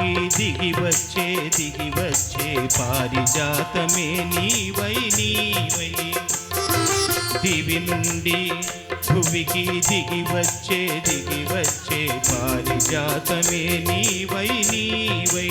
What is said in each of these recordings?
వచ్చే దిగి వచ్చే పారిజాతమే నీవై నీవై దివి నుండి భువికి దిగి వచ్చే దిగి వచ్చే పారిజాతమే నీవై నీవై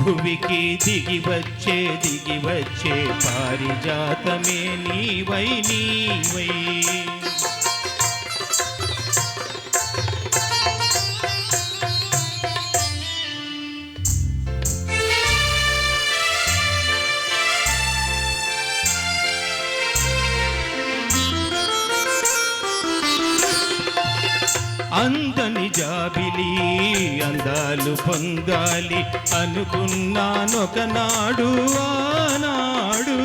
భువికి దిగి వచ్చే దిగి వచ్చే పారిజాతమే నీవై నీవై అందని జాబిలి అందాలు పొందాలి అనుకున్నానొకనాడు ఆనాడు.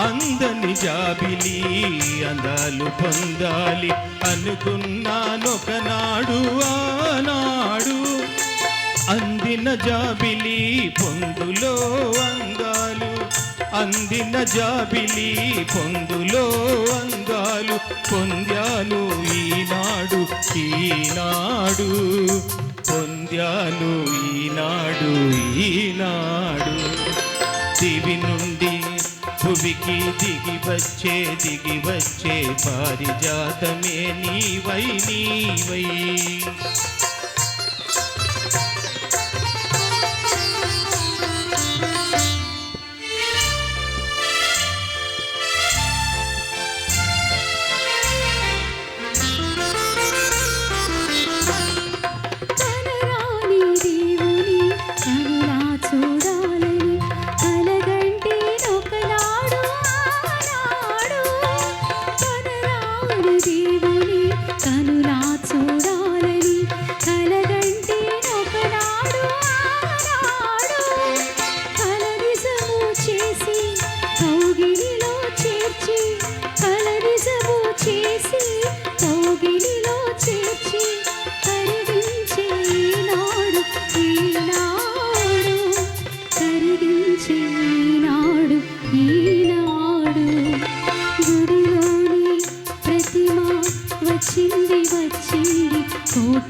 అందని జాబిలి అందాలు పొందాలి అనుకున్నానొకనాడు ఆనాడు. అందిన జాబిలి పొందులో అందాలు అందిన జాబిలి పొందులో అందాలు పొందాను ఈనాడు ఈనాడు. పొందాను ఈనాడు ఈనాడు. దివి నుండి భువికి దిగి వచ్చే దిగి వచ్చే పారిజాతమే నీవై నీవై.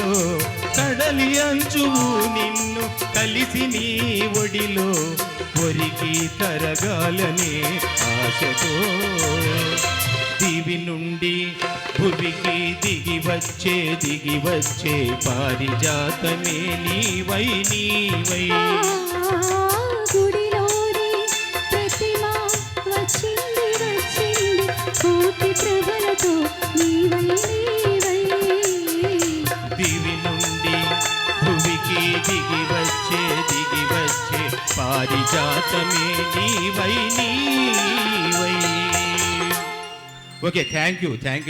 ఒడిలో కడలి అంచువు నిన్ను కలిసి నీ ఒడిలో ఒరికి తరగాలనే ఆశతో. దివి నుండి భువికి దిగి వచ్చే దిగి వచ్చే పారిజాతమే నీవై నీవై. వచ్చింది వచ్చింది. కోటి ప్రభలతో నీవై నీవై. వచ్చే దిగి వచ్చే పారిజాతమే నీవై నీవై okay thank you thank you